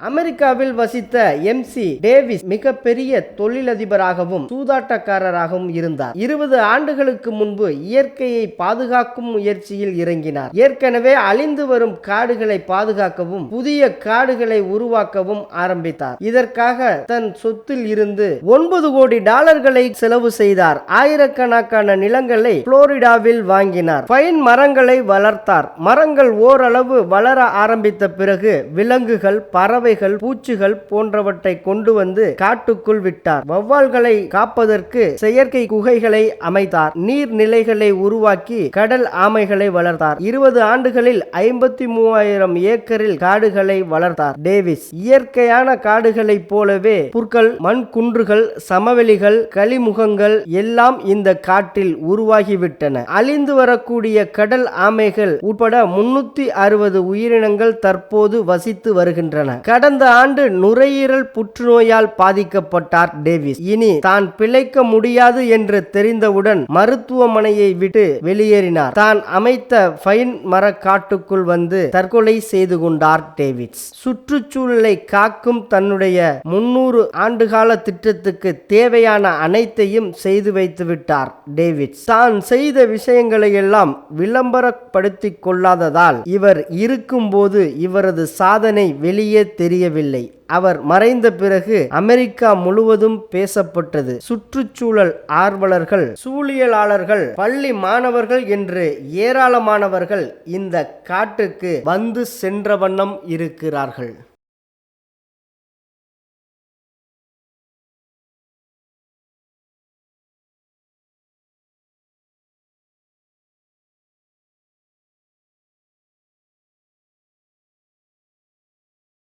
அமெரிக்காவில் வசித்த MC Davis மிகப்பெரிய தொழிலதிபராகவும் சூதாட்டக்காரராகவும் இருந்தார். இருபது ஆண்டுகளுக்கு முன்பு இயற்கையை பாதுகாக்கும் முயற்சியில் இறங்கினார். ஏற்கனவே அழிந்து வரும் காடுகளை பாதுகாக்கவும் புதிய காடுகளை உருவாக்கவும் ஆரம்பித்தார். இதற்காக தன் சொத்தில் இருந்து ஒன்பது கோடி டாலர்களை செலவு செய்தார். ஆயிரக்கணக்கான நிலங்களை புளோரிடாவில் வாங்கினார். பைன் மரங்களை வளர்த்தார். மரங்கள் ஓரளவு வளர ஆரம்பித்த பிறகு விலங்குகள் பறவைகள் பூச்சிகள் போன்றவற்றை கொண்டு வந்து காட்டுக்குள் விட்டார். வௌவால்களை காப்பதற்கு செயற்கை குகைகளை அமைத்தார். நீர்நிலைகளை உருவாக்கி கடல் ஆமைகளை வளர்த்தார். இருபது ஆண்டுகளில் ஐம்பத்தி மூவாயிரம் ஏக்கரில் காடுகளை வளர்த்தார். டேவிஸ் இயற்கையான காடுகளைப் போலவே புற்கள் மண் குன்றுகள் சமவெளிகள் களிமுகங்கள் எல்லாம் இந்த காட்டில் உருவாகிவிட்டன. அழிந்து வரக்கூடிய கடல் ஆமைகள் உட்பட முன்னூத்தி அறுபது உயிரினங்கள் தற்போது வசித்து வருகின்றன. கடந்த ஆண்டு நுரையீரல் புற்றுநோயால் பாதிக்கப்பட்டார் டேவிஸ். இனி தான் பிழைக்க முடியாது என்று தெரிந்தவுடன் மருத்துவமனையை விட்டு வெளியேறினார். தான் அமைத்த ஃபைன் மர காட்டுக்குள் வந்து தற்கொலை செய்து கொண்டார் டேவிட்ஸ் சுற்றுச்சூழலை காக்கும் தன்னுடைய முன்னூறு ஆண்டுகால திட்டத்துக்கு தேவையான அனைத்தையும் செய்து வைத்து விட்டார் டேவிட்ஸ் தான் செய்த விஷயங்களை எல்லாம் விளம்பரப்படுத்திக் கொள்ளாததால் இவர் இருக்கும்போது இவரது சாதனை வெளியே தெரியவில்லை. அவர் மறைந்த பிறகு அமெரிக்கா முழுவதும் பேசப்பட்டது. சுற்றுச்சூழல் ஆர்வலர்கள் சூழியலாளர்கள் பள்ளி மாணவர்கள் என்று ஏராளமானவர்கள் இந்த காட்டுக்கு வந்து சென்ற வண்ணம் இருக்கிறார்கள்.